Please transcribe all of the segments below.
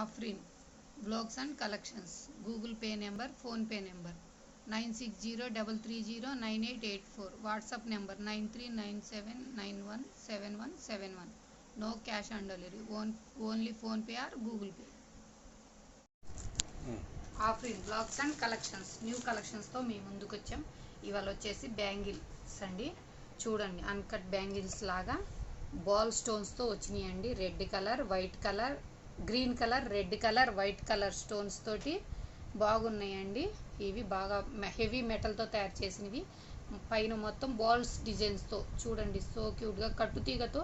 Afrin blogs and collections Google Pay number PhonePe number nine six zero double three zero nine eight eight four WhatsApp number nine three nine seven nine one seven one seven one. No cash on delivery on only PhonePe or Google Pay. Afrin blogs and collections new కలెక్షన్స్తో మీ ముందుకు వచ్చాం ఇవాళ వచ్చేసి bangles అండి. చూడండి uncut bangles లాగా ball స్టోన్స్తో వచ్చినాయండి. Red colour white colour green colour red colour white colour stones తోటి బాగున్నాయండి. ఇవి బాగా హెవీ మెటల్తో తయారు చేసినవి. పైన మొత్తం బాల్స్ డిజైన్స్తో చూడండి సో క్యూట్గా కట్టుతీగతో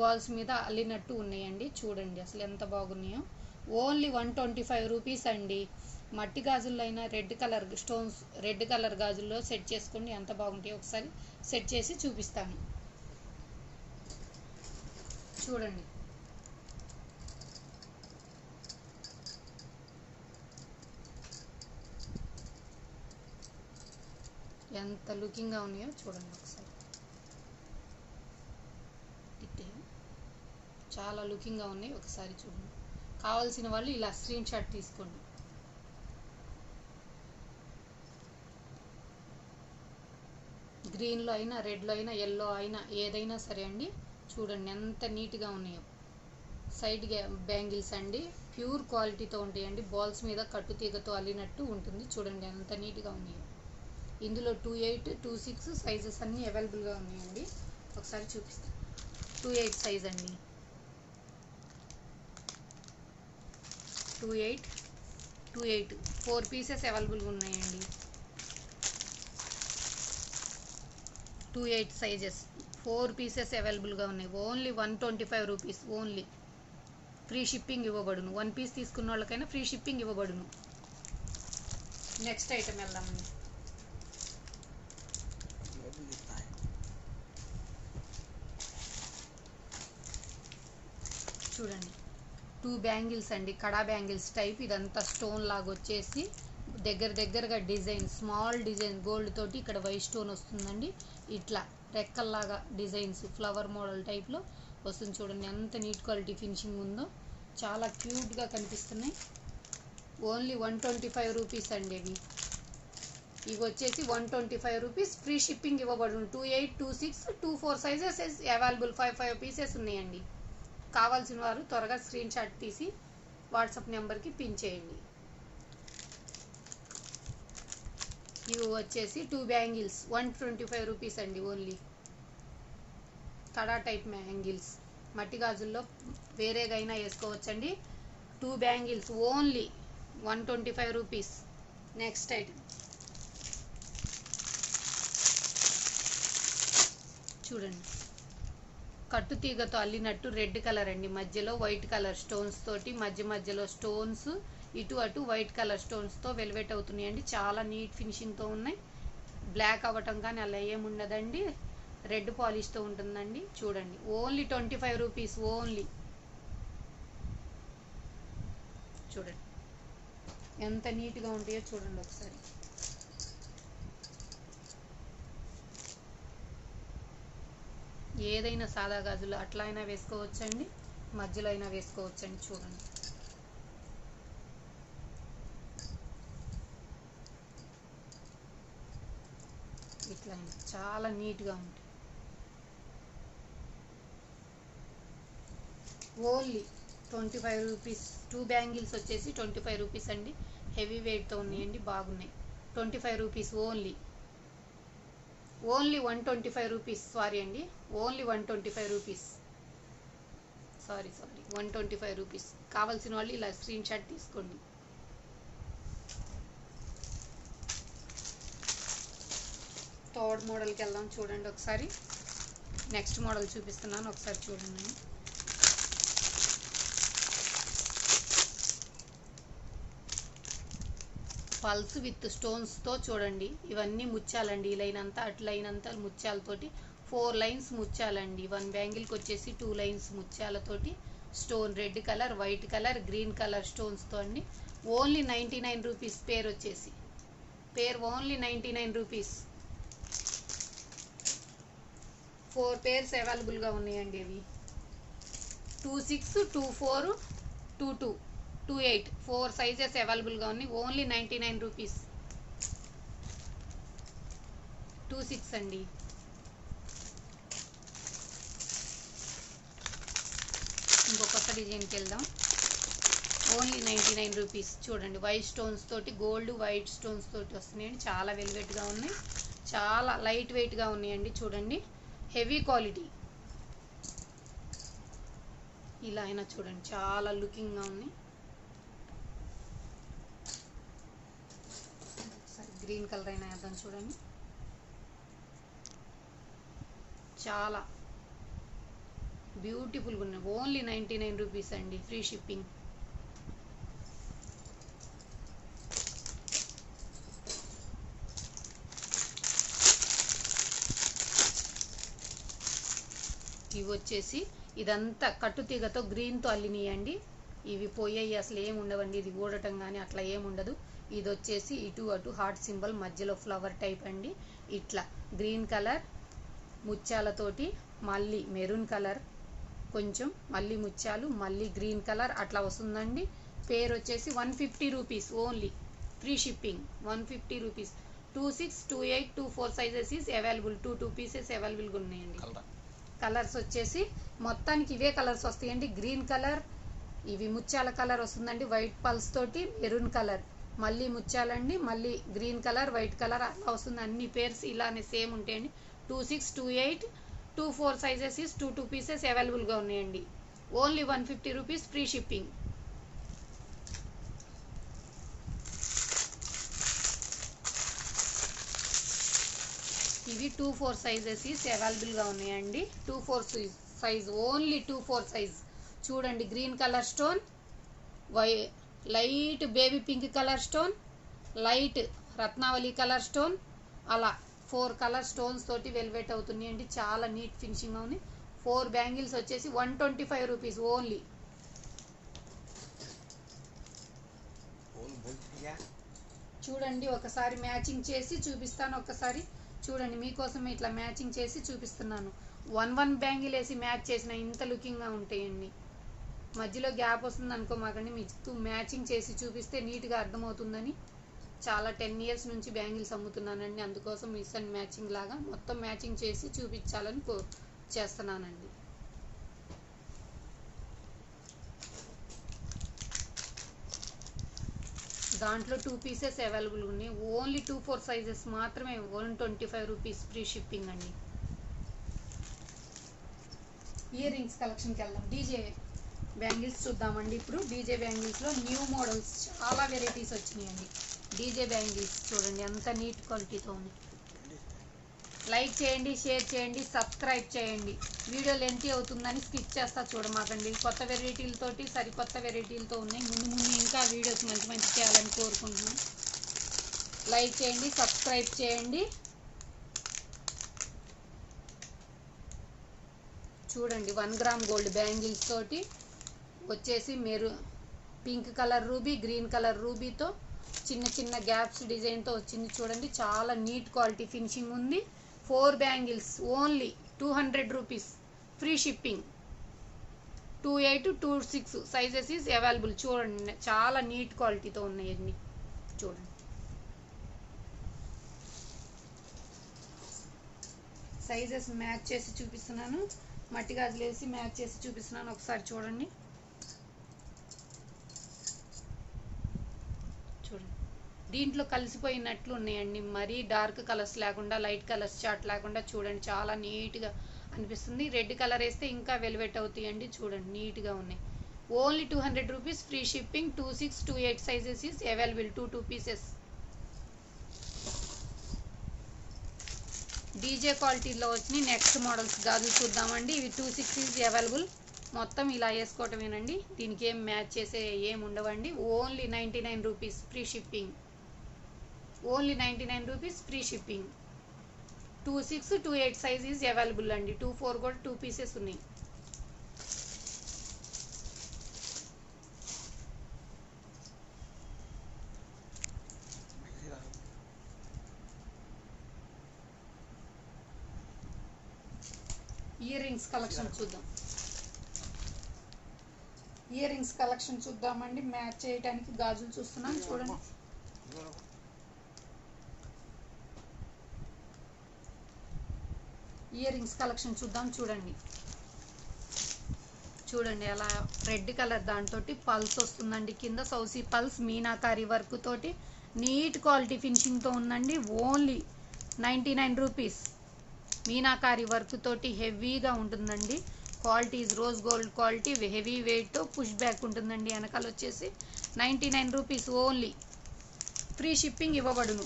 బాల్స్ మీద అల్లినట్టు ఉన్నాయండి. చూడండి అసలు ఎంత బాగున్నాయో. Only one twenty five rupees అండి. మట్టి గాజుల్లో అయినా red colour stones red colour గాజుల్లో set చేసుకోండి. ఎంత బాగుంటాయో ఒకసారి సెట్ చేసి చూపిస్తాను. చూడండి. ఎంత లుకింగ్గా ఉన్నాయో చూడండి ఒకసారి. ఇట్టే చాలా లుకింగ్గా ఉన్నాయి ఒకసారి చూడండి. కావాల్సిన వాళ్ళు ఇలా స్క్రీన్ షాట్ తీసుకోండి. గ్రీన్లో అయినా రెడ్లో అయినా ఎల్లో అయినా ఏదైనా సరే అండి చూడండి ఎంత నీట్గా ఉన్నాయో. సైడ్ బ్యాంగిల్స్ అండి ప్యూర్ క్వాలిటీతో ఉంటాయండి. బాల్స్ మీద కట్టుతీగతో అల్లినట్టు ఉంటుంది. చూడండి ఎంత నీట్గా ఉన్నాయో. ఇందులో two eight two six sizes అన్నీ అవైలబుల్గా ఉన్నాయండి. ఒకసారి చూపిస్తాను టూ ఎయిట్ సైజ్ అండి. Two eight two eight four pieces అవైలబుల్గా ఉన్నాయండి. Two eight sizes four pieces అవైలబుల్గా ఉన్నాయి. Only one twenty five rupees only free shipping ఇవ్వబడును. వన్ పీస్ తీసుకున్న వాళ్ళకైనా ఫ్రీ షిప్పింగ్ ఇవ్వబడును. నెక్స్ట్ ఐటమ్ వెళ్దామండి. చూడండి. టూ బ్యాంగిల్స్ అండి కడా బ్యాంగిల్స్ టైప్ ఇదంతా స్టోన్ లాగా వచ్చేసి దగ్గర దగ్గరగా డిజైన్ స్మాల్ డిజైన్ గోల్డ్ తోటి ఇక్కడ వైట్ స్టోన్ వస్తుందండి. ఇట్లా రెక్కల్లాగా డిజైన్స్ ఫ్లవర్ మోడల్ టైప్లో వస్తుంది చూడండి. ఎంత నీట్ క్వాలిటీ ఫినిషింగ్ ఉందో. చాలా క్యూట్గా కనిపిస్తున్నాయి. Only one twenty five rupees అండి ఇవి. ఇవి వచ్చేసి one twenty five rupees free shipping ఇవ్వబడును. Two eight two six two four sizes available five five pieces ఉన్నాయండి. కావాల్సిన వారు త్వరగా స్క్రీన్ షాట్ తీసి వాట్సాప్ నెంబర్కి పిన్ చేయండి. ఇవి వచ్చేసి two bangles one twenty five rupees అండి ఓన్లీ కడా టైప్ బ్యాంగిల్స్. మట్టి గాజుల్లో వేరేగైనా వేసుకోవచ్చండి. Two bangles only one twenty five rupees next item చూడండి. కట్టుతీగతో అల్లినట్టు రెడ్ కలర్ అండి. మధ్యలో వైట్ కలర్ స్టోన్స్ తోటి మధ్య మధ్యలో స్టోన్స్ ఇటు అటు వైట్ కలర్ స్టోన్స్తో వెల్వెట్ అవుతున్నాయండి. చాలా నీట్ ఫినిషింగ్తో ఉన్నాయి. బ్లాక్ అవ్వటం కానీ అలా ఏముండదండి రెడ్ పాలిష్తో ఉంటుందండి. చూడండి. Only twenty five rupees only. చూడండి. ఎంత నీట్గా ఉంటాయో చూడండి ఒకసారి. ఏదైనా సాదా గాజులు అట్లా అయినా వేసుకోవచ్చండి మధ్యలో అయినా వేసుకోవచ్చండి చూడండి. ఇట్లా అయినా చాలా నీట్గా ఉంటాయి. Only twenty five rupees two bangles వచ్చేసి ట్వంటీ ఫైవ్ రూపీస్ అండి. హెవీ వెయిట్తో ఉన్నాయండి బాగున్నాయి. Twenty five rupees only. Only one twenty five rupees. Sorry అండి. Only one twenty five rupees. Sorry sorry one twenty five rupees. కావాల్సిన వాళ్ళు ఇలా screen shot తీసుకోండి. థర్డ్ మోడల్కి వెళ్దాం చూడండి ఒకసారి. నెక్స్ట్ మోడల్ చూపిస్తున్నాను. ఒకసారి చూడండి. పల్స్ విత్ స్టోన్స్తో చూడండి. ఇవన్నీ ముత్యాలండి. ఈ లైన్ అంతా అటు లైన్ అంతా ముత్యాలతోటి ఫోర్ లైన్స్ ముత్యాలండి. వన్ బ్యాంగిల్కి వచ్చేసి two lines ముత్యాలతోటి stone red colour white colour green colour స్టోన్స్తో అండి. Only ninety nine rupees pair వచ్చేసి. Pair only ninety nine rupees. Four pairs అవైలబుల్గా ఉన్నాయండి ఇవి. Two six two four two two. Two eight four sizes అవైలబుల్గా ఉన్నాయి. Only ninety nine rupees two six అండి. ఇంకో కొత్త డిజైన్కి వెళ్దాం. ఓన్లీ నైంటీ నైన్ రూపీస్ చూడండి వైట్ స్టోన్స్ తోటి గోల్డ్ వైట్ స్టోన్స్ తోటి వస్తున్నాయండి. చాలా వెల్వెట్గా ఉన్నాయి. చాలా లైట్ వెయిట్గా ఉన్నాయండి. చూడండి హెవీ క్వాలిటీ ఇలా అయినా చూడండి చాలా లుకింగ్గా ఉంది ఒకసారి గ్రీన్ కలర్ అయినా వేద్దాం చూడండి. చాలా బ్యూటిఫుల్గా ఉన్నాయి. ఓన్లీ నైంటీ నైన్ రూపీస్ అండి ఫ్రీ షిప్పింగ్. ఇవి వచ్చేసి ఇదంతా కట్టుతీగతో గ్రీన్తో అల్లినియండి. ఇవి పోయాయి అసలు ఏమి ఉండవండి. ఇది ఊడటం కానీ అట్లా ఏమి ఉండదు. ఇది వచ్చేసి ఇటు అటు హార్ట్ సింబల్ మధ్యలో ఫ్లవర్ టైప్ అండి. ఇట్లా గ్రీన్ కలర్ ముత్యాలతోటి మళ్ళీ మెరూన్ కలర్ కొంచెం మళ్ళీ ముత్యాలు మళ్ళీ గ్రీన్ కలర్ అట్లా వస్తుందండి. పేరు వచ్చేసి one fifty rupees only. Free shipping one fifty rupees. Two six two eight two four sizes is available. Two two pieces అవైలబుల్గా ఉన్నాయండి. కలర్స్ వచ్చేసి మొత్తానికి ఇవే కలర్స్ వస్తాయండి. గ్రీన్ కలర్ ఇవి ముత్యాల కలర్ వస్తుందండి. వైట్ పల్స్ తోటి మెరూన్ కలర్. మళ్ళీ ముత్యాలండి మళ్ళీ గ్రీన్ కలర్ వైట్ కలర్ అలా వస్తుంది అన్ని పేర్స్ ఇలానే సేమ్ ఉంటాయండి. Two six two eight two four sizes is two two pieces అవైలబుల్గా ఉన్నాయండి. Only one fifty rupees free shipping ఇవి టూ ఫోర్ సైజెస్ అవైలబుల్గా ఉన్నాయండి. Two four size only two four size చూడండి green colour stone why light baby pink colour stone light రత్నావళి colour stone అలా four colour stones తోటి velvet అవుతున్నాయి అండి. చాలా నీట్ ఫినిషింగ్ ఉంది. ఫోర్ బ్యాంగిల్స్ వచ్చేసి one twenty five rupees only. చూడండి ఒకసారి మ్యాచింగ్ చేసి చూపిస్తాను ఒకసారి. చూడండి మీకోసం ఇట్లా మ్యాచింగ్ చేసి చూపిస్తున్నాను. వన్ వన్ బ్యాంగిల్ వేసి మ్యాచ్ చేసిన ఇంత లుకింగ్గా ఉంటాయండి. మధ్యలో గ్యాప్ వస్తుంది అనుకోమాకండి మీకు మ్యాచింగ్ చేసి చూపిస్తే నీట్గా అర్థమవుతుందని చాలా టెన్ ఇయర్స్ నుంచి బ్యాంగిల్స్ అమ్ముతున్నానండి. అందుకోసం మిస్ అండ్ మ్యాచింగ్ లాగా మొత్తం మ్యాచింగ్ చేసి చూపించాలని కో చేస్తున్నానండి. దాంట్లో టూ పీసెస్ అవైలబుల్ ఉన్నాయి. ఓన్లీ టూ ఫోర్ సైజెస్ మాత్రమే one twenty five rupees free shipping అండి. ఇయర్ రింగ్స్ కలెక్షన్కి వెళ్దాం. డీజే బ్యాంగిల్స్ చూద్దామండి. ఇప్పుడు డీజే బ్యాంగిల్స్లో న్యూ మోడల్స్ చాలా వెరైటీస్ వచ్చినాయండి. డీజే బ్యాంగిల్స్ చూడండి ఎంత నీట్ క్వాలిటీతో ఉంది. లైక్ చేయండి షేర్ చేయండి సబ్స్క్రైబ్ చేయండి. వీడియో లెంత్ అవుతుందని స్కిప్ చేస్తా చూడమాకండి. కొత్త వెరైటీలతోటి సరికొత్త వెరైటీలతో ఉన్నాయి. ముందు ముందు ఇంకా వీడియోస్ మంచి మంచి చేయాలని కోరుకుంటున్నాను. లైక్ చేయండి సబ్స్క్రైబ్ చేయండి. చూడండి వన్ గ్రామ్ గోల్డ్ బ్యాంగిల్స్ తోటి వచ్చేసి maroon pink colour ruby green colour రూబీతో చిన్న చిన్న గ్యాప్స్ డిజైన్తో వచ్చింది చూడండి. చాలా నీట్ క్వాలిటీ ఫినిషింగ్ ఉంది. Four bangles only two hundred rupees free shipping two eight two six sizes is available చూడండి చాలా నీట్ క్వాలిటీతో ఉన్నాయి అన్ని. చూడండి. సైజెస్ మ్యాచ్ చేసి చూపిస్తున్నాను. మట్టి గాజులు వేసి మ్యాచ్ చేసి చూపిస్తున్నాను. ఒకసారి చూడండి. దీంట్లో కలిసిపోయినట్లు ఉన్నాయండి. మరీ డార్క్ కలర్స్ లేకుండా లైట్ కలర్స్ చాట్ లేకుండా చూడండి. చాలా నీట్గా అనిపిస్తుంది. రెడ్ కలర్ వేస్తే ఇంకా వెల్వెట్ అవుతాయండి. చూడండి నీట్గా ఉన్నాయి. Only two hundred rupees free shipping two six two eight sizes is available two two pieces. DJ క్వాలిటీలో వచ్చినాయి. నెక్స్ట్ మోడల్స్ గాజులు చూద్దామండి. ఇవి టూ సిక్స్ ఈజ్ అవైలబుల్. మొత్తం ఇలా వేసుకోవటమేనండి. దీనికి ఏం మ్యాచ్ చేసే ఏం ఉండవండి. Only ninety nine rupees free shipping. Only ninety nine rupees free shipping. Two six two eight size is available అండి. టూ ఫోర్ కూడా టూ పీసెస్ ఉన్నాయి. ఇయర్ రింగ్స్ కలెక్షన్ చూద్దాం. ఇయర్ రింగ్స్ కలెక్షన్ చూద్దామండి. మ్యాచ్ చేయడానికి గాజులు చూస్తున్నాం చూడండి. ఇయర్ రింగ్స్ కలెక్షన్ చూద్దాం చూడండి. చూడండి అలా రెడ్ కలర్ దాంతో పల్స్ వస్తుందండి. కింద సౌసీ పల్స్ మీనాకారి వర్క్ తోటి నీట్ క్వాలిటీ ఫినిషింగ్తో ఉందండి. Only ninety nine rupees. Meenakari work తోటి హెవీగా ఉంటుందండి. Quality rose gold quality heavy weight push back ఉంటుందండి. వెనకాల వచ్చేసి ninety nine rupees only. Free shipping ఇవ్వబడును.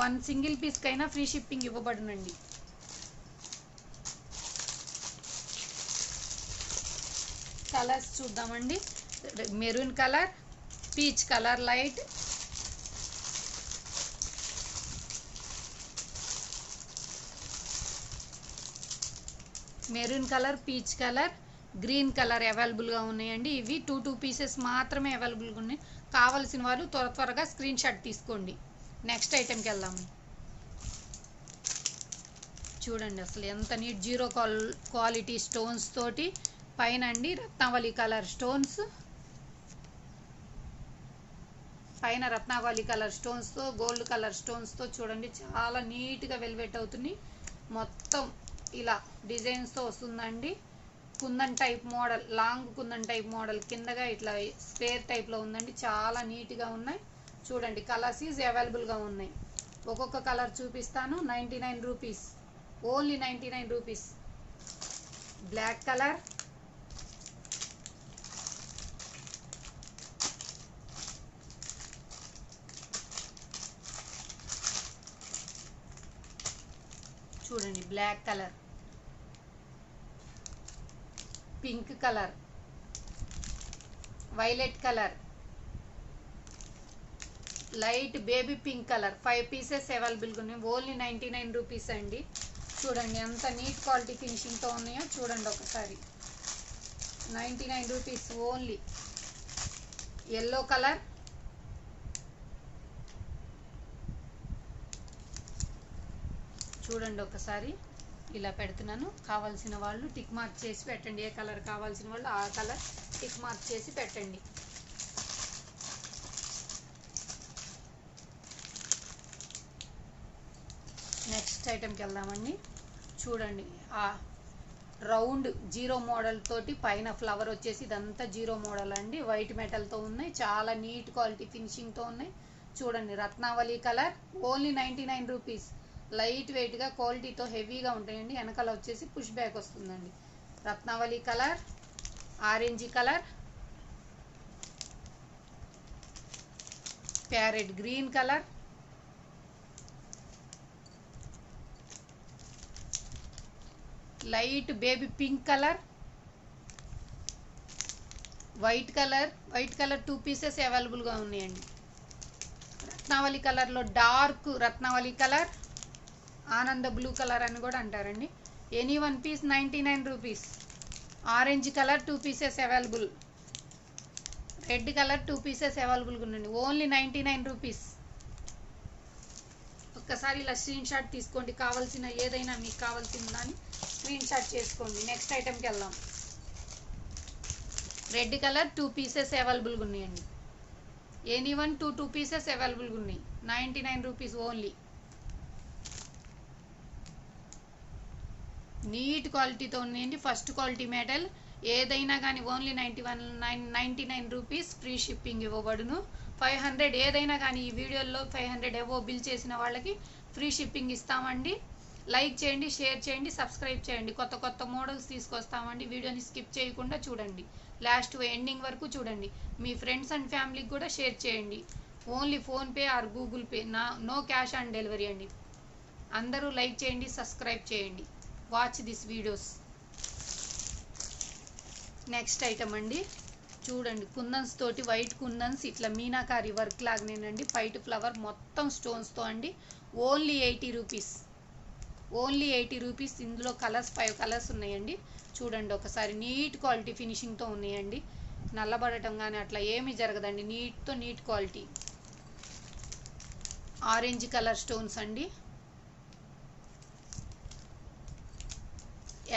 వన్ సింగిల్ పీస్కైనా ఫ్రీ షిప్పింగ్ ఇవ్వబడునండి. కలర్స్ చూద్దామండి. Maroon colour peach colour light. Maroon colour peach colour green colour అవైలబుల్గా ఉన్నాయండి. ఇవి టూ టూ పీసెస్ మాత్రమే అవైలబుల్గా ఉన్నాయి. కావలసిన వాళ్ళు త్వర త్వరగా స్క్రీన్ షాట్ తీసుకోండి. నెక్స్ట్ ఐటెంకి వెళ్దాము చూడండి అసలు ఎంత నీట్ జీరో క్వాలిటీ స్టోన్స్ తోటి పైన అండి రత్నావళి కలర్ స్టోన్స్. పైన రత్నావళి కలర్ స్టోన్స్తో గోల్డ్ కలర్ స్టోన్స్తో చూడండి చాలా నీట్గా వెల్వెట్ అవుతుంది మొత్తం ఇలా డిజైన్స్తో వస్తుందండి. Kundan type model long kundan type model కిందగా ఇట్లా స్క్వేర్ టైప్లో ఉందండి. చాలా నీట్గా ఉన్నాయి. చూడండి కలర్స్ ఈజ్ అవైలబుల్గా ఉన్నాయి. ఒక్కొక్క కలర్ చూపిస్తాను. Ninety nine rupees. Only ninety nine rupees. Black colour. చూడండి black colour. Pink colour. Violet colour. Light baby pink colour. Five pieces అవైలబుల్గా ఉన్నాయి. ఓన్లీ నైంటీ నైన్ రూపీస్ అండి. చూడండి ఎంత నీట్ క్వాలిటీ ఫినిషింగ్తో ఉన్నాయో చూడండి ఒకసారి. Ninety nine rupees only. Yellow colour. చూడండి ఒకసారి. ఇలా పెడుతున్నాను. కావాల్సిన వాళ్ళు టిక్ మార్క్ చేసి పెట్టండి. ఏ కలర్ కావాల్సిన వాళ్ళు ఆ కలర్ టిక్ మార్క్ చేసి పెట్టండి. నెక్స్ట్ ఐటెంకి వెళ్దామండి. చూడండి. ఆ రౌండ్ జీరో మోడల్ తోటి పైన ఫ్లవర్ వచ్చేసి ఇదంతా జీరో మోడల్ అండి. వైట్ మెటల్తో ఉన్నాయి. చాలా నీట్ క్వాలిటీ ఫినిషింగ్తో ఉన్నాయి. చూడండి. Ratnavali colour only ninety nine rupees light వెయిట్గా క్వాలిటీతో హెవీగా ఉంటాయండి. వెనకాల వచ్చేసి పుష్ బ్యాక్ వస్తుందండి. Ratnavali colour orange colour parrot green colour. Light baby pink colour. White colour white colour two pieces అవైలబుల్గా ఉన్నాయండి. రత్నావళి కలర్లో డార్క్ రత్నావళి కలర్. ఆనంద బ్లూ కలర్ అని కూడా అంటారండి. Any one piece ninety nine rupees. Orange colour two pieces available. Red colour two pieces అవైలబుల్గా ఉండండి. Only ninety nine rupees. ఒక్కసారి ఇలా స్క్రీన్ షాట్ తీసుకోండి. కావాల్సిన ఏదైనా మీకు కావాల్సిన దాన్ని స్క్రీన్ షాట్ చేసుకోండి. నెక్స్ట్ ఐటెంకి వెళ్దాం. రెడ్ కలర్ టూ పీసెస్ అవైలబుల్గా ఉన్నాయండి. Any one two two pieces అవైలబుల్గా ఉన్నాయి. Ninety nine rupees only. Neat క్వాలిటీతో ఉన్నాయండి. ఫస్ట్ క్వాలిటీ మెటల్ ఏదైనా కానీ only ninety one nine ninety nine rupees free shipping ఇవ్వబడును. ఫైవ్ హండ్రెడ్ ఏదైనా కానీ ఈ వీడియోలో ఫైవ్ హండ్రెడ్ ఎవో బిల్ చేసిన వాళ్ళకి ఫ్రీ షిప్పింగ్ ఇస్తామండి. లైక్ చేయండి షేర్ చేయండి సబ్స్క్రైబ్ చేయండి. కొత్త కొత్త మోడల్స్ తీసుకొస్తామండి. వీడియోని స్కిప్ చేయకుండా చూడండి. లాస్ట్ ఎండింగ్ వరకు చూడండి. మీ ఫ్రెండ్స్ అండ్ ఫ్యామిలీకి కూడా షేర్ చేయండి. Only PhonePe or Google Pay నా నో క్యాష్ ఆన్ డెలివరీ అండి. అందరూ లైక్ చేయండి సబ్స్క్రైబ్ చేయండి. Watch this videos next item అండి. చూడండి కుందన్స్ తోటి వైట్ కుందన్స్ ఇట్లా మీనాకారి వర్క్ లాగానేనండి. వైట్ ఫ్లవర్ మొత్తం స్టోన్స్తో అండి. Only eighty rupees only eighty rupees ఇందులో కలర్స్ ఫైవ్ కలర్స్ ఉన్నాయండి. చూడండి ఒకసారి నీట్ క్వాలిటీ ఫినిషింగ్తో ఉన్నాయండి. నల్లబడటం కానీ అట్లా ఏమీ జరగదండి. నీట్తో neat quality orange colour stones అండి.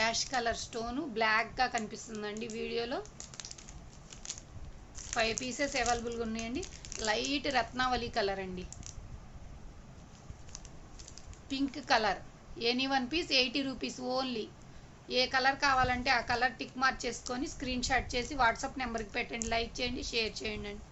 యాష్ కలర్ స్టోను బ్లాక్గా కనిపిస్తుందండి వీడియోలో. ఫైవ్ పీసెస్ అవైలబుల్గా ఉన్నాయండి. లైట్ రత్నావళి కలర్ అండి. Pink colour. Any one piece eighty rupees only. ఏ కలర్ కావాలంటే ఆ కలర్ టిక్ మార్క్ చేసుకొని స్క్రీన్ షాట్ చేసి వాట్సాప్ నెంబర్కి పెట్టండి. లైక్ చేయండి షేర్ చేయండి అండి.